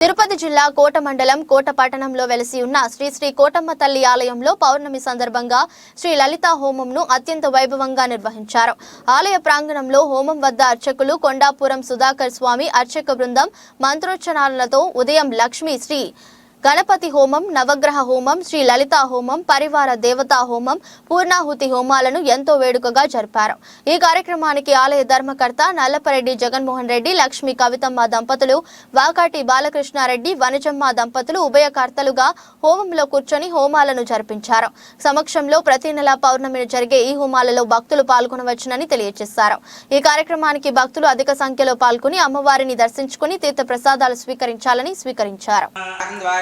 తిరుపతి జిల్లా కోట మండలం కోట పట్టణంలో వెలసి ఉన్న శ్రీ శ్రీ కోటమ్మ తల్లి ఆలయంలో పౌర్ణమి సందర్భంగా శ్రీ లలిత హోమంను అత్యంత వైభవంగా నిర్వహించారు. ఆలయ ప్రాంగణంలో హోమం వద్ద అర్చకులు కొండాపురం సుధాకర్ స్వామి అర్చక బృందం మంత్రోచ్చరణలతో ఉదయం లక్ష్మి శ్రీ గణపతి హోమం నవగ్రహ హోమం శ్రీ లలితా హోమం పరివార దేవతా హోమం పూర్ణాహుతి హోమాలను ఎంతో వేడుకగా జరిపారు. ఈ కార్యక్రమానికి ఆలయ ధర్మకర్త నల్లపరెడ్డి జగన్మోహన్ రెడ్డి లక్ష్మీ కవితమ్మ దంపతులు వాకాటి బాలకృష్ణారెడ్డి వనజమ్మ దంపతులు ఉభయకర్తలుగా హోమంలో కూర్చొని హోమాలను జరిపించారు. సమక్షంలో ప్రతి నెల పౌర్ణమిని జరిగే ఈ హోమాలలో భక్తులు పాల్గొనవచ్చునని తెలియజేశారు. ఈ కార్యక్రమానికి భక్తులు అధిక సంఖ్యలో పాల్గొని అమ్మవారిని దర్శించుకుని తీర్థ ప్రసాదాలు స్వీకరించాలని స్వీకరించారు.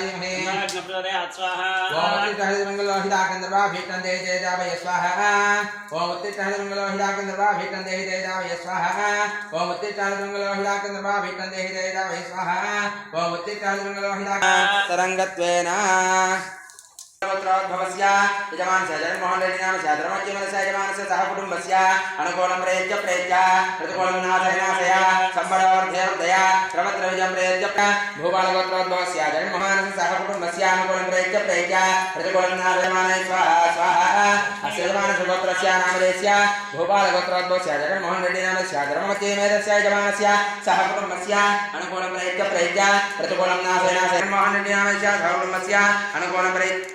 ధీమహి ఓం ఉత్తిష్టహరిమంగళోహితాకందర్వా భీష్టం దేహి దేదావయ స్వాహ. ఓం ఉత్తిష్టహరిమంగళోహితాకందర్వా భీష్టం దేహి దేదావయ స్వాహ. ఓం ఉత్తిష్టహరిమంగళోహితాకందర్వా భీష్టం దేహి దేదావయ స్వాహ. ఓం ఉత్తిష్టహరిమంగళోహితా తరంగత్వేన పుత్రోద్భవస్య యజమానస్య జగన్మోహన్ రెడ్డి నామస్య ధర్మజ్యమనస్య యజమానస్య సహ కుటుంబస్య అనుకూలం ప్రేత్య ప్రేత్య ప్రతికూలం నాశయ నాశయ సంబడవర్ధయ సర్వత్ర విజయం ప్రేత్య భూపాలగోత్రోద్భవస్య జగన్మోహనస్య సహ కుటుంబస్య అనుకూలం ప్రేత్య ప్రేత్య ప్రతికూలం నాశయమానయ స్వాహ స్వాహ అస్య యజమానస్య గోత్రస్య నామధేస్య భూపాలగోత్రోద్భవస్య జగన్మోహన్ రెడ్డి నామస్య ధర్మజ్యమేధస్య యజమానస్య సహ కుటుంబస్య అనుకూలం ప్రేత్య ప్రేత్య ప్రతికూలం నాశయ నాశయ జగన్మోహన్ రెడ్డి నామస్య సహ కుటుంబస్య అనుకూలం ప్రేత్య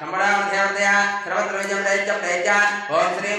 సంబడామధ్యవర్తయ సర్వత్ర విజయం దైత్య ప్రేత్య ఓం శ్రీం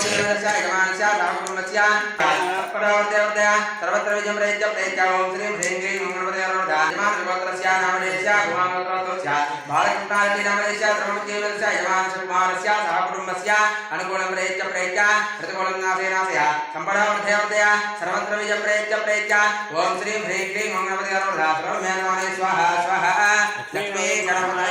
ప్రేత్య ఓం శ్రీం హ్రీం స్వాహ స్వాహ సర్వత్ర విజయం ప్రేత్య ప్రేత్య ఓం శ్రీం హ్రీం క్లీం మంగళపదే గోత్రస్య నామదేశ గుహాగోత్రోద్భవస్య బాలకృష్ణారెడ్డి నామదేశ ధర్మజీవస్య యజమానస్య కుమారస్య సహ కుటుంబస్య అనుకూలం ప్రేత్య ప్రతికూలం సర్వత్ర విజయం ప్రేత్య ఓం హ్రీం స్వాహ స్వాహ లక్ష్మీ గణపతయ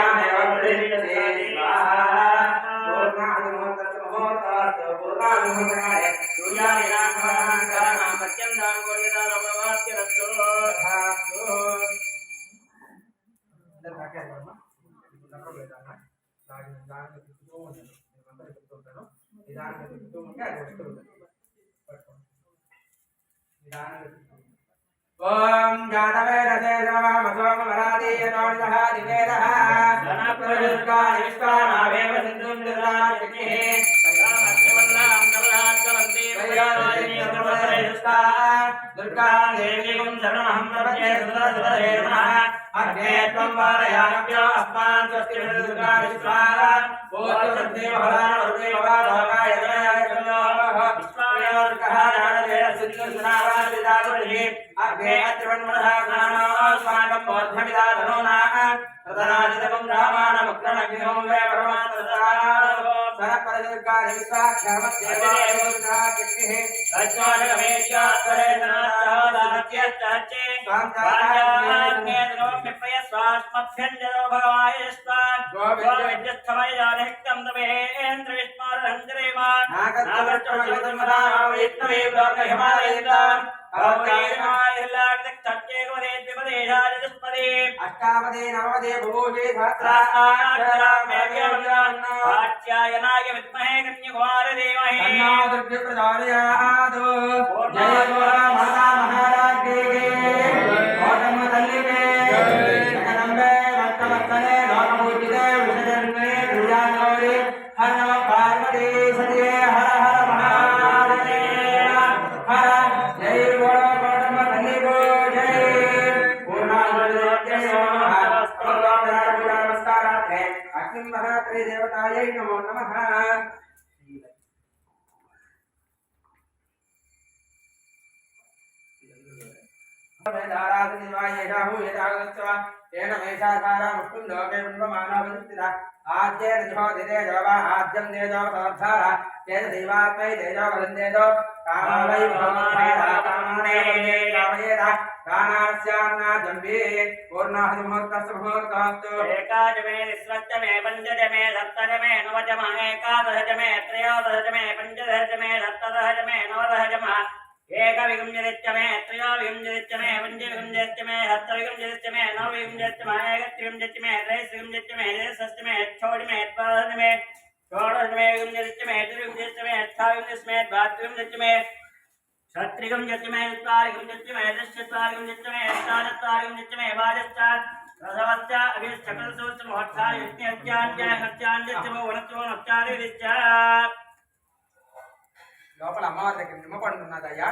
पूर्वामेव गृहीतसे स्वाहा पूर्णाहुमोहत्तमोहतास्तु पूर्वाहुमोहताय सूर्याय नामहङ्करणां सत्यन्तां कोटिदानभवास्य रक्षोधास्तु నిదానంగా చెప్తూ ఉంటే అది వస్తుంది నిదానంగా ఓం జాతవేదసే సర్వమసోమరాదీయతోనిదః దివేదః ధనప్రయుక్తాని విశ్వానావేవ సింధుం దుర్గాశక్తిః దుర్గా దేవీం శరణమహం ప్రపద్యే సుదర్శనదే అగ్నే త్వం అస్మాన్ స్వస్తి దుర్గా విశ్వాయ సింధు అగ్నే అత్రివన్మనః జ్ఞానో స్మాకం బోద్ధమిదాధనోనా తదరాజితమం రామానమక్రమగ్నిహోం వే పరమాత్మసారో సరపరదుర్గా అష్టావదే నవదే భూషే ఆచార్యనాయ విద్మహే కన్యకుమారదేమహే సహస్రాదుర్భ్య ప్రచోదయాత్ జయ మహారాజ్ఞే महात्रयदेवतायै नमो नमः वेदाराधनिर्वाह्येषा भूयेदागत्वा येन मेषाकारा मुक्तिं लोके बिम्बमाना विनिष्ठिता ఆద్యేన జో దిదేజో వా ఆద్యం దేజో సమర్థార తేజ దైవాత్మై తేజో వదందేజో కామావై భవమాయ కామానే వందే కామయేద కానాస్యాన్నాజంబే పూర్ణాహి ముహూర్తస్య ముహూర్తాస్తు ఏకవిగం జదిత్యమే త్రయోవిగం జదిత్యమే పంచవిగం జదిత్యమే హస్తవిగం జదిత్యమే నవవిగం జదిత్యమే ఏకత్రిగం జదిత్యమే త్రైస్విగం జదిత్యమే త్రైషష్టమే ఛోడిమే ద్వాదశమే షోడశమే విగం జదిత్యమే ఎటుర్విగం జదిత్యమే అష్టావిగం జదిత్యమే ద్వాత్రిగం జదిత్యమే క్షత్రిగం జదిత్యమే చత్వారిగం జదిత్యమే దశచత్వారిగం జదిత్యమే అష్టాచత్వారిగం జదిత్యమే వాదశ్చ రసవశ్చ అభిశ్చకలసూత్రమోక్షాయ యజ్ఞ యజ్ఞాన్యాయ హత్యాన్యత్యమో లోపల అమ్మవారి దగ్గర నిమ్మ పండున్నదయ్యా